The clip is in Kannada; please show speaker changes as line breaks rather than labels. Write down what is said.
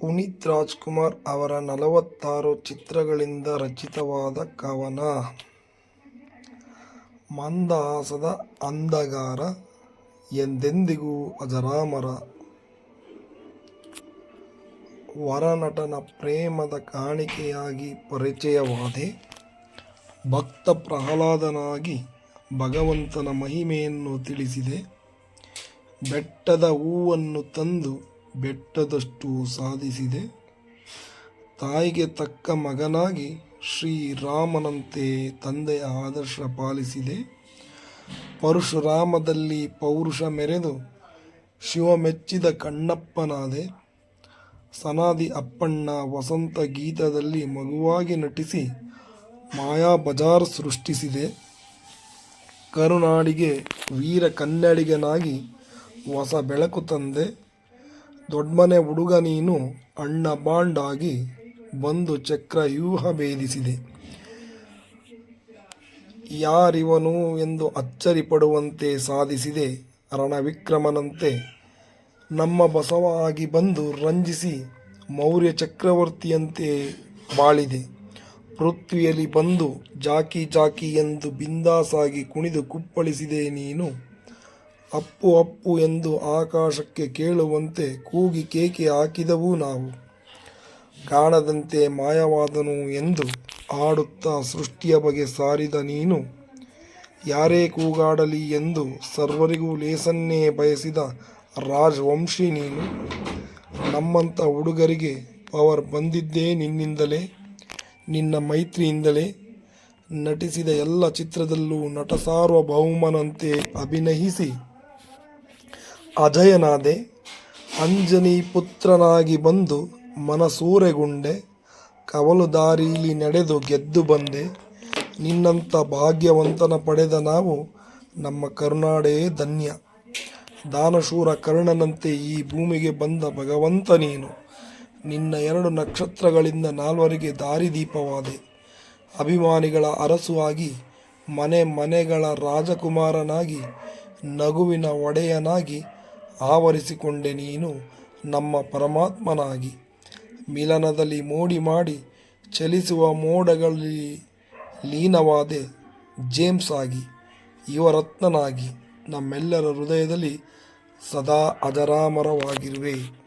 ಪುನೀತ್ ರಾಜ್ಕುಮಾರ್ ಅವರ ನಲವತ್ತಾರು ಚಿತ್ರಗಳಿಂದ ರಚಿತವಾದ ಕವನ. ಮಂದಹಾಸದ ಅಂಧಗಾರ ಎಂದೆಂದಿಗೂ ಅಜರಾಮರ. ವರನಟನ ಪ್ರೇಮದ ಕಾಣಿಕೆಯಾಗಿ ಪರಿಚಯವಾದೆ. ಭಕ್ತ ಪ್ರಹ್ಲಾದನಾಗಿ ಭಗವಂತನ ಮಹಿಮೆಯನ್ನು ತಿಳಿಸಿದೆ. ಬೆಟ್ಟದ ಹೂವನ್ನು ತಂದು ಬೆಟ್ಟದಷ್ಟು ಸಾಧಿಸಿದೆ. ತಾಯಿಗೆ ತಕ್ಕ ಮಗನಾಗಿ ಶ್ರೀರಾಮನಂತೆ ತಂದೆಯ ಆದರ್ಶ ಪಾಲಿಸಿದೆ. ಪರಶುರಾಮದಲ್ಲಿ ಪೌರುಷ ಮೆರೆದು ಶಿವ ಮೆಚ್ಚಿದ ಕಣ್ಣಪ್ಪನಾದೆ. ಸನಾದಿ ಅಪ್ಪಣ್ಣ ವಸಂತ ಗೀತದಲ್ಲಿ ಮಗುವಾಗಿ ನಟಿಸಿ ಮಾಯಾ ಬಜಾರ್ ಸೃಷ್ಟಿಸಿದೆ. ಕರುನಾಡಿಗೆ ವೀರ ಕನ್ನಡಿಗನಾಗಿ ಹೊಸ ಬೆಳಕು ತಂದೆ. ದೊಡ್ಮನೆ ಹುಡುಗ ನೀನು ಅಣ್ಣ ಬಾಂಡಾಗಿ ಬಂದು ಚಕ್ರ ವ್ಯೂಹ ಭೇದಿಸಿದೆ. ಯಾರಿವನು ಎಂದು ಅಚ್ಚರಿ ಪಡುವಂತೆ ಸಾಧಿಸಿದೆ. ರಣವಿಕ್ರಮನಂತೆ ನಮ್ಮ ಬಸವ ಆಗಿ ಬಂದು ರಂಜಿಸಿ ಮೌರ್ಯ ಚಕ್ರವರ್ತಿಯಂತೆ ಬಾಳಿದೆ. ಪೃಥ್ವಿಯಲ್ಲಿ ಬಂದು ಜಾಕಿ ಜಾಕಿ ಎಂದು ಬಿಂದಾಸಾಗಿ ಕುಣಿದು ಕುಪ್ಪಳಿಸಿದೆ ನೀನು. ಅಪ್ಪು ಅಪ್ಪು ಎಂದು ಆಕಾಶಕ್ಕೆ ಕೇಳುವಂತೆ ಕೂಗಿ ಕೇಕೆ ಹಾಕಿದವು ನಾವು. ಕಾಣದಂತೆ ಮಾಯವಾದನು ಎಂದು ಆಡುತ್ತಾ ಸೃಷ್ಟಿಯ ಬಗೆ ಸಾರಿದ ನೀನು. ಯಾರೇ ಕೂಗಾಡಲಿ ಎಂದು ಸರ್ವರಿಗೂ ಲೇಸನ್ನೇ ಬಯಸಿದ ರಾಜವಂಶಿ ನೀನು. ನಮ್ಮಂಥ ಹುಡುಗರಿಗೆ ಪವರ್ ಬಂದಿದ್ದೇ ನಿನ್ನಿಂದಲೇ, ನಿನ್ನ ಮೈತ್ರಿಯಿಂದಲೇ. ನಟಿಸಿದ ಎಲ್ಲ ಚಿತ್ರದಲ್ಲೂ ನಟ ಸಾರ್ವಭೌಮನಂತೆ ಅಭಿನಯಿಸಿ ಅಜಯನಾದೆ ಅಂಜನಿ ಪುತ್ರನಾಗಿ ಬಂದು ಮನಸೂರೆಗೊಂಡೆ ಕವಲು ದಾರೀಲಿ ನಡೆದು ಗೆದ್ದು ಬಂದೆ. ನಿನ್ನಂಥ ಭಾಗ್ಯವಂತನ ಪಡೆದ ನಾವು ನಮ್ಮ ಕರುನಾಡೇ ಧನ್ಯ. ದಾನಶೂರ ಕರ್ಣನಂತೆ ಈ ಭೂಮಿಗೆ ಬಂದ ಭಗವಂತ ನೀನು. ನಿನ್ನ ಎರಡು ನಕ್ಷತ್ರಗಳಿಂದ ನಾಲ್ವರಿಗೆ ದಾರಿದೀಪವಾದೆ. ಅಭಿಮಾನಿಗಳ ಅರಸು ಆಗಿ, ಮನೆ ಮನೆಗಳ ರಾಜಕುಮಾರನಾಗಿ, ನಗುವಿನ ಒಡೆಯನಾಗಿ ಆವರಿಸಿಕೊಂಡೆ ನೀನು ನಮ್ಮ ಪರಮಾತ್ಮನಾಗಿ. ಮಿಲನದಲ್ಲಿ ಮೋಡಿ ಮಾಡಿ ಚಲಿಸುವ ಮೋಡಗಳಲ್ಲಿ ಲೀನವಾದೆ ಜೇಮ್ಸ್ ಆಗಿ, ಯುವರತ್ನನಾಗಿ ನಮ್ಮೆಲ್ಲರ ಹೃದಯದಲ್ಲಿ ಸದಾ ಅಜರಾಮರವಾಗಿರುವೆ.